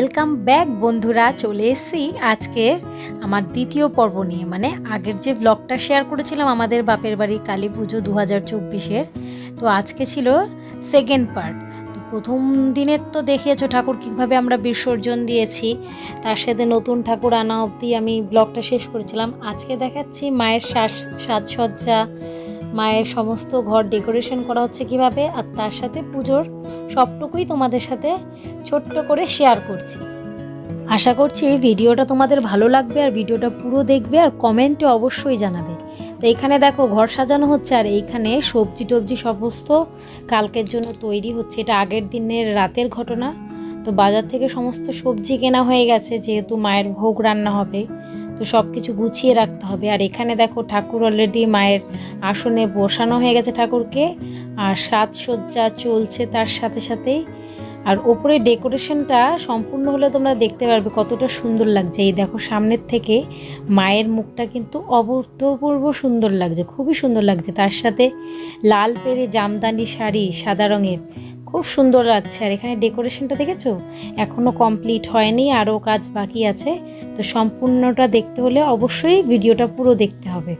Welcome back বন্ধুরা, চলে এসেছি আজকের আমার দ্বিতীয় পর্ব নিয়ে। মানে আগের যে ব্লগটা শেয়ার করেছিলাম আমাদের বাপের বাড়ি কালী পুজো দু হাজার চব্বিশের, তো আজকে ছিল সেকেন্ড পার্ট তো প্রথম দিনের তো দেখিয়েছো ঠাকুর কীভাবে আমরা বিসর্জন দিয়েছি, তার সাথে নতুন ঠাকুর আনা অবধি আমি ব্লগটা শেষ করেছিলাম। আজকে দেখাচ্ছি মায়ের সাজ সাজসজ্জা মায়ের সমস্ত ঘর ডেকোরেশন করা হচ্ছে কীভাবে, আর তার সাথে পুজোর সবটুকুই তোমাদের সাথে ছোট্ট করে শেয়ার করছি। আশা করছি এই ভিডিওটা তোমাদের ভালো লাগবে, আর ভিডিওটা পুরো দেখবে, আর কমেন্টে অবশ্যই জানাবে। তো এখানে দেখো ঘর সাজানো হচ্ছে, আর এইখানে সবজি টবজি সমস্ত কালকের জন্য তৈরি হচ্ছে। এটা আগের দিনের রাতের ঘটনা। তো বাজার থেকে সমস্ত সবজি কেনা হয়ে গেছে, যেহেতু মায়ের ভোগ রান্না হবে। তো সব কিছু গুছিয়ে রাখতে হবে। আর এখানে দেখো ঠাকুর অলরেডি মায়ের আসনে বসানো হয়ে গেছে ঠাকুরকে। আর সাজসজ্জা চলছে তার সাথে সাথেই। আর ওপরে ডেকোরেশনটা সম্পূর্ণ হলে তোমরা দেখতে পারবে কতটা সুন্দর লাগছে। এই দেখো সামনের থেকে মায়ের মুখটা কিন্তু অভূতপূর্ব সুন্দর লাগছে, খুবই সুন্দর লাগছে। তার সাথে লাল পেরে জামদানি শাড়ি সাদা রঙের খুব সুন্দর লাগছে। আর এখানে ডেকোরেশনটা দেখেছ? এখনও কমপ্লিট হয়নি আরও কাজ বাকি আছে। তো সম্পূর্ণটা দেখতে হলে অবশ্যই ভিডিওটা পুরো দেখতে হবে।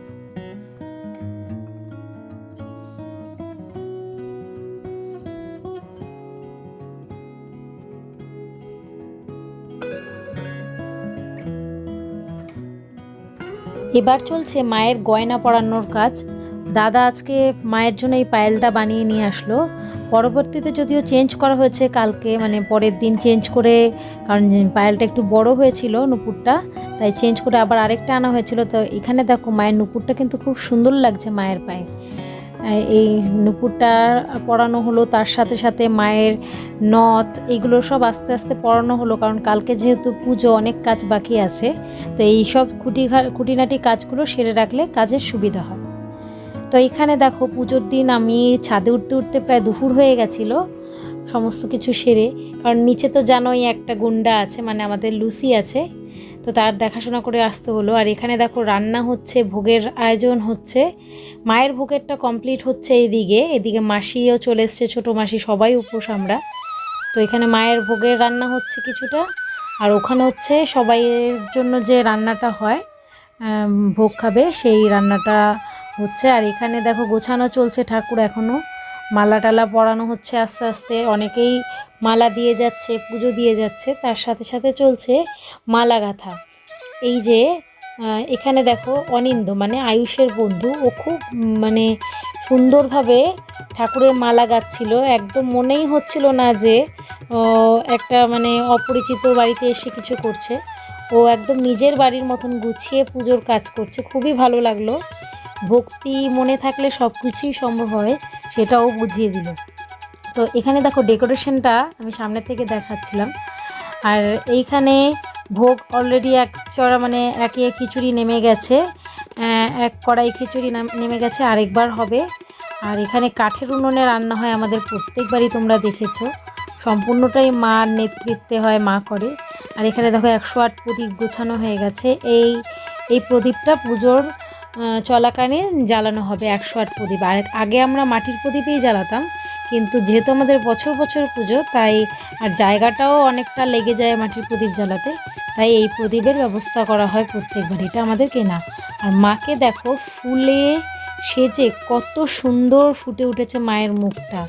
এবার চলছে মায়ের গয়না পরানোর কাজ। দাদা আজকে মায়ের জন্য এই পায়েলটা বানিয়ে নিয়ে আসলো। পরবর্তীতে যদিও চেঞ্জ করা হয়েছে কালকে মানে পরের দিন চেঞ্জ করে, কারণ পায়েলটা একটু বড় হয়েছিল নুপুরটা, তাই চেঞ্জ করে আবার আরেকটা আনা হয়েছিল। তো এখানে দেখো মায়ের নুপুরটা কিন্তু খুব সুন্দর লাগছে মায়ের পায়ে। এই নুপুরটা পরানো হলো, তার সাথে সাথে মায়ের নথ, এগুলো সব আস্তে আস্তে পরানো হলো, কারণ কালকে যেহেতু পুজো, অনেক কাজ বাকি আছে। তো এই সব খুঁটি খুঁটিনাটি কাজগুলো সেরে রাখলে কাজের সুবিধা হয়। তো এখানে দেখো পুজোর দিন আমি ছাদে উঠতে উঠতে প্রায় দুপুর হয়ে গেছিল, সমস্ত কিছু সেরে। কারণ নিচে তো জানোই একটা গুন্ডা আছে মানে আমাদের লুসি আছে, তো তার দেখাশোনা করে আসতে হলো। আর এখানে দেখো রান্না হচ্ছে, ভোগের আয়োজন হচ্ছে, মায়ের ভোগেরটা কমপ্লিট হচ্ছে এইদিকে। এদিকে মাসিও চলে এসছে, ছোটো মাসি, সবাই উপোস আমরা। তো এখানে মায়ের ভোগের রান্না হচ্ছে কিছুটা, আর ওখানে হচ্ছে সবাইয়ের জন্য যে রান্নাটা হয় ভোগ খাবে, সেই রান্নাটা হচ্ছে, আর এখানে দেখো গোছানো চলছে ঠাকুর এখনও মালা টালা পরানো হচ্ছে আস্তে আস্তে। অনেকেই মালা দিয়ে যাচ্ছে, পুজো দিয়ে যাচ্ছে, তার সাথে সাথে চলছে মালা গাঁথা। এই যে এখানে দেখো অনিন্দ মানে আয়ুষের বন্ধু, ও খুব মানে সুন্দরভাবে ঠাকুরের মালা গাচ্ছিল একদম মনেই হচ্ছিল না যে একটা মানে অপরিচিত বাড়িতে এসে কিছু করছে। ও একদম নিজের বাড়ির মতন গুছিয়ে পুজোর কাজ করছে। খুবই ভালো লাগল। ভক্তি মনে থাকলে সব কিছুই সম্ভব হয়, সেটাও বুঝিয়ে দিল। তো এখানে দেখো ডেকোরেশনটা আমি সামনের থেকে দেখাচ্ছিলাম। আর এইখানে ভোগ অলরেডি এক চড়া মানে একে খিচুড়ি নেমে গেছে। এক কড়াই খিচুড়ি নেমে গেছে, আরেকবার হবে। আর এখানে কাঠের উনুনে রান্না হয় আমাদের প্রত্যেকবারই তোমরা দেখেছ। সম্পূর্ণটাই মার নেতৃত্বে হয়, মা করে। আর এখানে দেখো একশো আট প্রদীপ গোছানো হয়ে গেছে। এই এই প্রদীপটা পুজোর চলাকালীন জ্বালানো হবে একশো আট প্রদীপ। আর আগে আমরা মাটির প্রদীপেই জ্বালাতাম, কিন্তু যেহেতু আমাদের বছর বছর পুজো, তাই আর জায়গাটাও অনেকটা লেগে যায় মাটির প্রদীপ জ্বালাতে। তাই এই প্রদীপের ব্যবস্থা করা হয় প্রত্যেকবার, এটা আমাদের কেনা। আর মাকে দেখো, ফুলে সেজে কত সুন্দর ফুটে উঠেছে মায়ের মুখটা।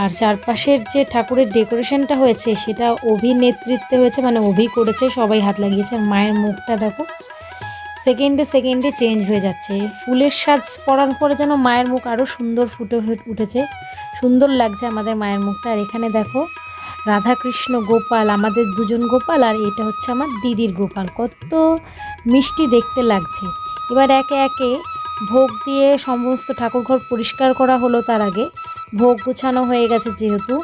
আর চারপাশের যে ঠাকুরের ডেকোরেশনটা হয়েছে, সেটা অভি নেতৃত্বে হয়েছে মানে অভি করেছে, সবাই হাত লাগিয়েছে। আর মায়ের মুখটা দেখো সেকেন্ডে সেকেন্ডে চেঞ্জ হয়ে যাচ্ছে। ফুলের সাজ পরার পরে যেন মায়ের মুখ আরও সুন্দর ফুটে উঠেছে। সুন্দর লাগছে আমাদের মায়ের মুখটা। আর এখানে দেখো, রাধাকৃষ্ণ গোপাল, আমাদের দুজন গোপাল, আর এটা হচ্ছে আমার দিদির গোপাল। কত মিষ্টি দেখতে লাগছে। এবার একে একে ভোগ দিয়ে সমস্ত ঠাকুরঘর পরিষ্কার করা হলো তার আগে। ভোগ গুছানো হয়ে গেছে যেহেতু।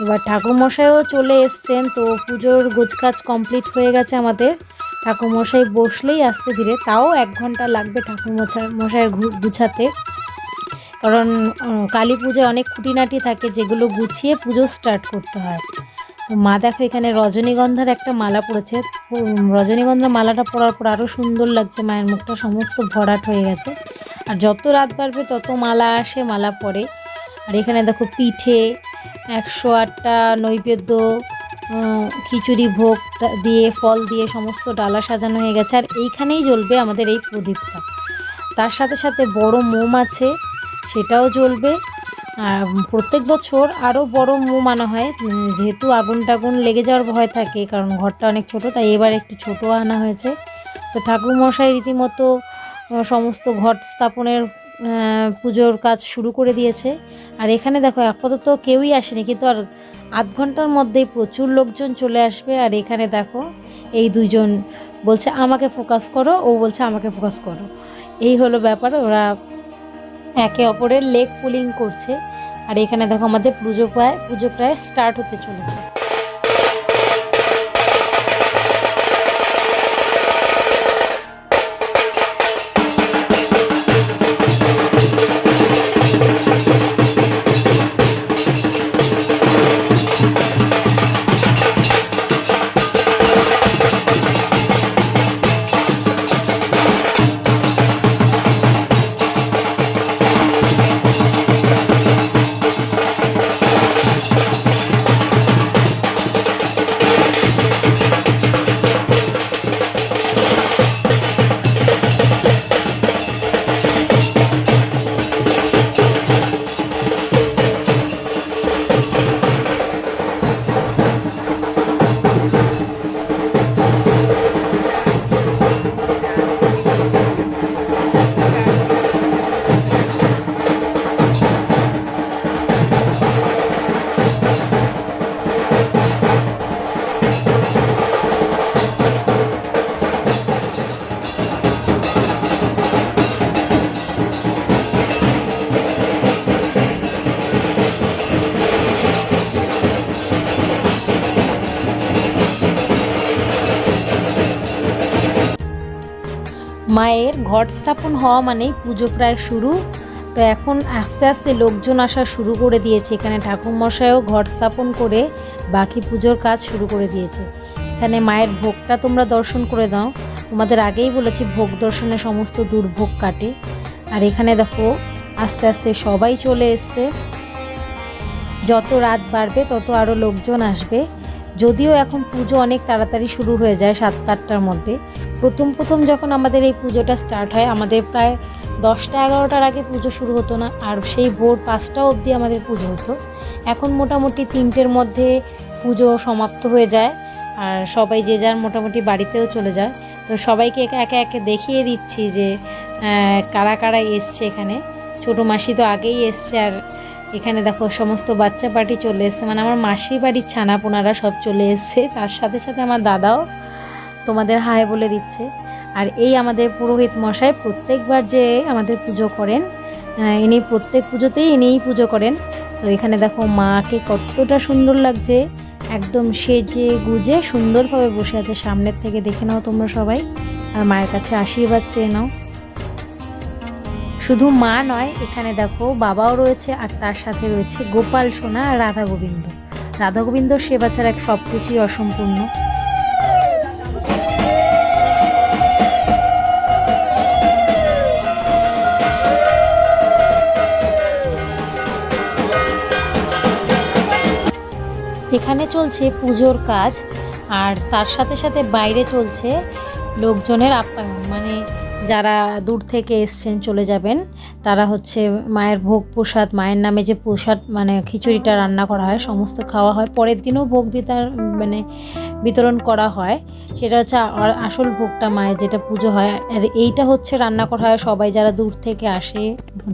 এবার ঠাকুরমশাইও চলে এসছেন, তো পুজোর গোছকাজ কমপ্লিট হয়ে গেছে আমাদের। ঠাকুরমশাই বসলেই আসতে ধীরে, তাও এক ঘণ্টা লাগবে ঠাকুরমশাই, মশাইয়ের গুছাতে। কারণ কালী পুজোয় অনেক খুঁটিনাটি থাকে যেগুলো গুছিয়ে পুজো স্টার্ট করতে হয়। মা দেখো এখানে রজনীগন্ধার একটা মালা পড়েছে। রজনীগন্ধার মালাটা পরার পর আরও সুন্দর লাগছে, মায়ের মুখটা সমস্ত ভরাট হয়ে গেছে। আর যত রাত বাড়বে তত মালা আসে, মালা পরে। আর এখানে দেখো পিঠে, একশো আটটা নৈবেদ্য খিচুড়ি ভোগ দিয়ে, ফল দিয়ে সমস্ত ডালা সাজানো হয়ে গেছে। আর এইখানেই জ্বলবে আমাদের এই প্রদীপটা। তার সাথে সাথে বড় মোম আছে, সেটাও জ্বলবে। আর প্রত্যেক বছর আরও বড় মোম আনা হয়। যেহেতু আগুন টাগুন লেগে যাওয়ার ভয় থাকে, কারণ ঘরটা অনেক ছোট, তাই এবার একটু ছোট আনা হয়েছে। তো ঠাকুরমশাই রীতিমতো সমস্ত ঘট স্থাপনের পুজোর কাজ শুরু করে দিয়েছে। আর এখানে দেখো, আপাতত কেউই আসেনি, কিন্তু আর আধ ঘণ্টার মধ্যেই প্রচুর লোকজন চলে আসবে আর এখানে দেখো এই দুজন বলছে, আমাকে ফোকাস করো। ও বলছে, আমাকে ফোকাস করো। এই হলো ব্যাপার, ওরা একে অপরের লেগ পুলিং করছে। আর এখানে দেখো আমাদের পুজো প্রায় পুজো প্রায় স্টার্ট হতে চলেছে। মায়ের ঘট স্থাপন হওয়া মানেই পুজো প্রায় শুরু। তো এখন আস্তে আস্তে লোকজন আসা শুরু করে দিয়েছে। এখানে ঠাকুরমশাইও ঘট স্থাপন করে বাকি পুজোর কাজ শুরু করে দিয়েছে। এখানে মায়ের ভোগটা তোমরা দর্শন করে দাও। তোমাদের আগেই বলেছি, ভোগ দর্শনে সমস্ত দুর্ভোগ কাটে। আর এখানে দেখো, আস্তে আস্তে সবাই চলে এসছে। যত রাত বাড়বে, তত আরও লোকজন আসবে। যদিও এখন পুজো অনেক তাড়াতাড়ি শুরু হয়ে যায় সাতটা আটটার মধ্যে। প্রথম প্রথম যখন আমাদের এই পুজোটা স্টার্ট হয়, আমাদের প্রায় দশটা এগারোটার আগে পুজো শুরু হতো না, আর সেই ভোর পাঁচটা অবধি আমাদের পুজো হতো। এখন মোটামুটি তিনটের মধ্যে পুজো সমাপ্ত হয়ে যায়, আর সবাই যে যার মোটামুটি বাড়িতেও চলে যায়। তো সবাইকে একে একে একে দেখিয়ে দিচ্ছি যে কারা কারা এসছে এখানে। ছোটো মাসি তো আগেই এসছে, আর এখানে দেখো সমস্ত বাচ্চা পার্টি চলে এসছে। মানে আমার মাসির বাড়ির ছানাপোনারা সব চলে এসছে, তার সাথে সাথে আমার দাদাও তোমাদের হায় বলে দিচ্ছে। আর এই আমাদের পুরোহিত মশাই প্রত্যেকবার যে আমাদের পুজো করেন ইনি প্রত্যেক পুজোতেই ইনিই পুজো করেন। তো এখানে দেখো মাকে কতটা সুন্দর লাগছে। একদম সেজে গুজে সুন্দরভাবে বসে আছে। সামনের থেকে দেখে নাও তোমরা সবাই। আর মায়ের কাছে আশীর্বাদ চেয়ে নাও। শুধু মা নয়, এখানে দেখো বাবাও রয়েছে আর তার সাথে রয়েছে গোপাল, সোনা আর রাধা গোবিন্দ। রাধা গোবিন্দর সেবা ছাড়া এক সব কিছুই অসম্পূর্ণ। এখানে চলছে পুজোর কাজ, আর তার সাথে সাথে বাইরে চলছে লোকজনের আপ্যায়ন। মানে যারা দূর থেকে এসছেন, চলে যাবেন, তারা হচ্ছে মায়ের ভোগ প্রসাদ, মায়ের নামে যে প্রসাদ মানে খিচুড়িটা রান্না করা হয়, সমস্ত খাওয়া হয়। পরের দিনও ভোগ বিতার মানে বিতরণ করা হয়, সেটা হচ্ছে আসল ভোগটা মায়ের যেটা পুজো হয়, আর এইটা হচ্ছে রান্না করা হয় সবাই যারা দূর থেকে আসে,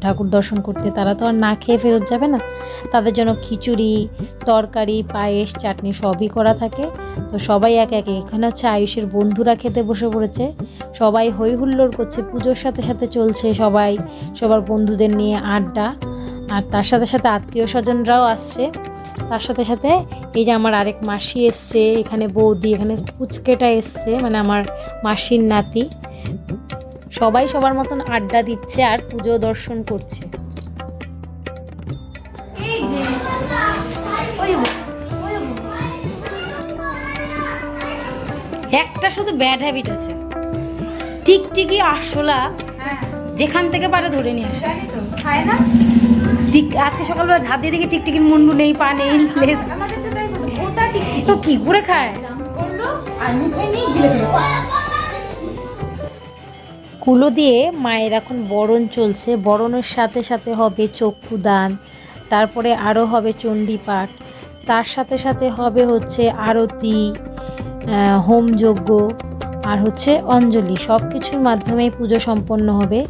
ঠাকুর দর্শন করতে, তারা তো আর না খেয়ে ফেরত যাবে না। তাদের জন্য খিচুড়ি, তরকারি, পায়েস, চাটনি সবই করা থাকে। তো সবাই এক একে, এখানে হচ্ছে আয়ুষের বন্ধুরা খেতে বসে পড়েছে। সবাই হই হুল্লোড় করছে, পুজোর সাথে সাথে চলছে সবাই, সবার বন্ধুদের নিয়ে আড্ডা। আর তার সাথে সাথে আত্মীয় স্বজনরাও আসছে। তার সাথে সাথে এই যে আমার আরেক মাসি এসছে এখানে বৌদি এখানে পুচকেটা এসছে মানে আমার মাসির নাতি। সবাই সবার মতন আড্ডা দিচ্ছে আর পুজো দর্শন করছে। একটা শুধু ব্যাড হ্যাবিট আছে। টিকটিকি আরশোলা যেখান থেকে পারে ধরে নিয়ে আসে। খায় না? আজকে সকালবেলা ঝাঁপ দিয়ে দেখি টিকটিকির মুন্ডু নেই পা নেই তো কি করে খায়? কুলো দিয়ে মায়ের এখন বরণ চলছে। বরণের সাথে সাথে হবে চক্ষুদান তারপরে আরও হবে চণ্ডীপাঠ তার সাথে সাথে হবে হচ্ছে আরতি হোমযজ্ঞ আর হচ্ছে অঞ্জলি। সব কিছুর মাধ্যমেই পুজো সম্পন্ন হবে।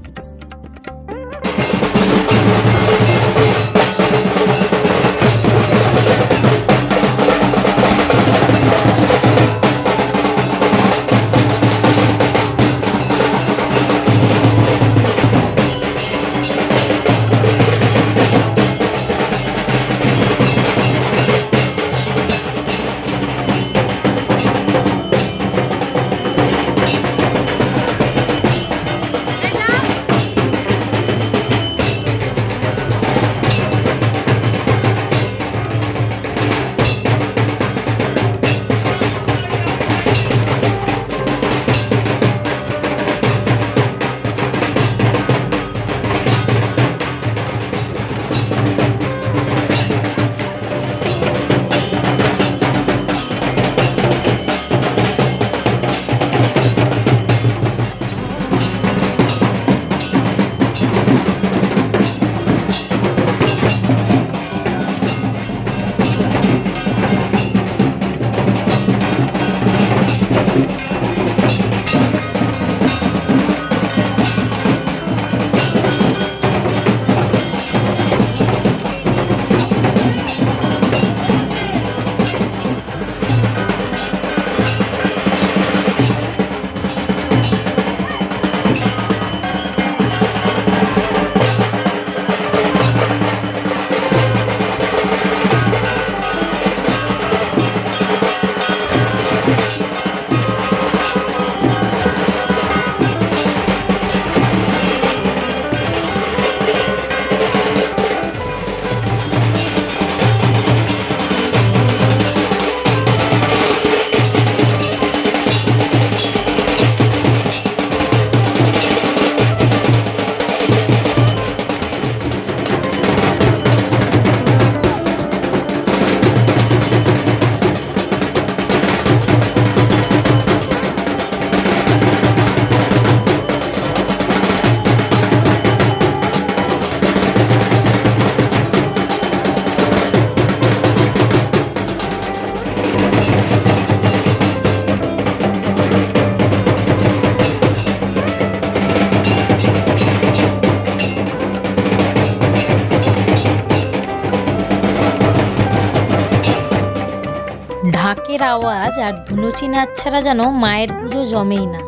ঢাকের আওয়াজ আর ধুনুচি নাচ ছাড়া যেন মায়ের পুজো জমেই না।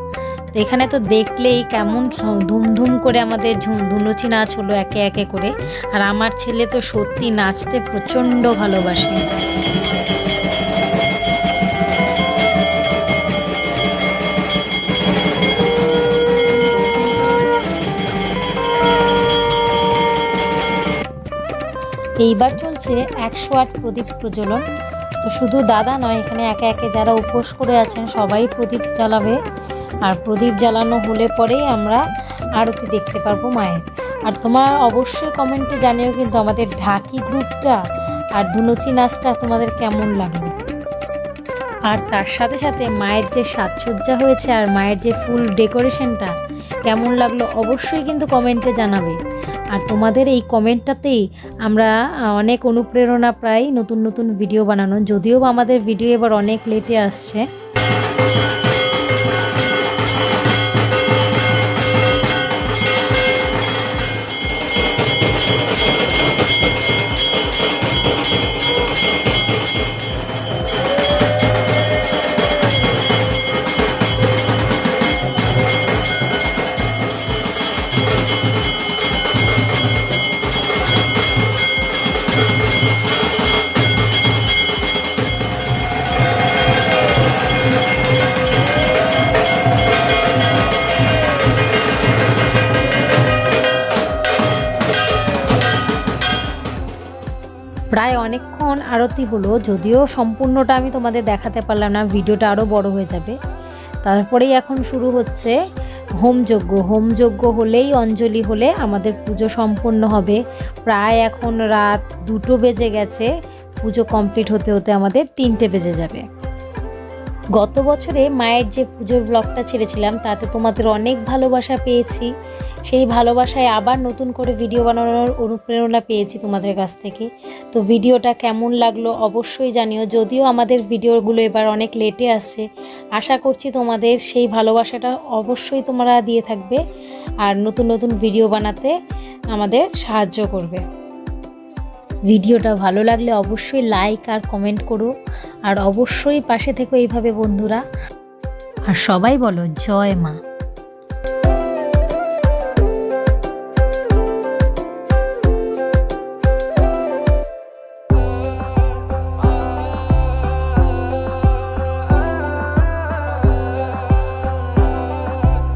তো এখানে তো দেখলেই কেমন ধুমধুম করে আমাদের ধুনুচি নাচ হলো একে একে করে। আর আমার ছেলে তো সত্যি নাচতে প্রচণ্ড ভালোবাসে। এইবার চলছে একশো আট প্রদীপ প্রজ্বলন। তো শুধু দাদা নয়, এখানে একে একে যারা উপোস করে আছেন সবাই প্রদীপ জ্বালাবে। আর প্রদীপ জ্বালানো হলে পরেই আমরা আরতি দেখতে পারব মায়ের। আর তোমার অবশ্যই কমেন্টে জানিও কিন্তু আমাদের ঢাকি গ্রুপটা আর ধুনুচি নাচটা তোমাদের কেমন লাগল। আর তার সাথে সাথে মায়ের যে সাজসজ্জা হয়েছে আর মায়ের যে ফুল ডেকোরেশনটা কেমন লাগল অবশ্যই কিন্তু কমেন্টে জানাবে। আর তোমাদের এই কমেন্টটাতেই আমরা অনেক অনুপ্রেরণা প্রায় নতুন নতুন ভিডিও বানানো, যদিও আমাদের ভিডিও এবার অনেক লেটে আসছে। আরতি হলো, যদিও সম্পূর্ণটা আমি তোমাদের দেখাতে পারলাম না, ভিডিওটা আরও বড় হয়ে যাবে। তারপরেই এখন শুরু হচ্ছে হোমযজ্ঞ হোমযজ্ঞ হলেই অঞ্জলি হলে আমাদের পুজো সম্পন্ন হবে। প্রায় এখন রাত দুটো বেজে গেছে, পুজো কমপ্লিট হতে হতে আমাদের তিনটে বেজে যাবে। গত বছরে মায়ের যে পুজোর ব্লগটা ছেড়েছিলাম, তাতে তোমাদের অনেক ভালোবাসা পেয়েছি। সেই ভালোবাসায় আবার নতুন করে ভিডিও বানানোর অনুপ্রেরণা পেয়েছি তোমাদের কাছ থেকে। তো ভিডিওটা কেমন লাগল অবশ্যই জানিও। যদিও আমাদের ভিডিওগুলো এবার অনেক লেটে আসছে, আশা করছি তোমাদের সেই ভালোবাসাটা অবশ্যই তোমরা দিয়ে থাকবে। আর নতুন নতুন ভিডিও বানাতে আমাদের সাহায্য করবে। ভিডিওটা ভালো লাগলে অবশ্যই লাইক আর কমেন্ট করো। আর অবশ্যই পাশে থেকো এইভাবে বন্ধুরা। আর সবাই বলো, জয় মা।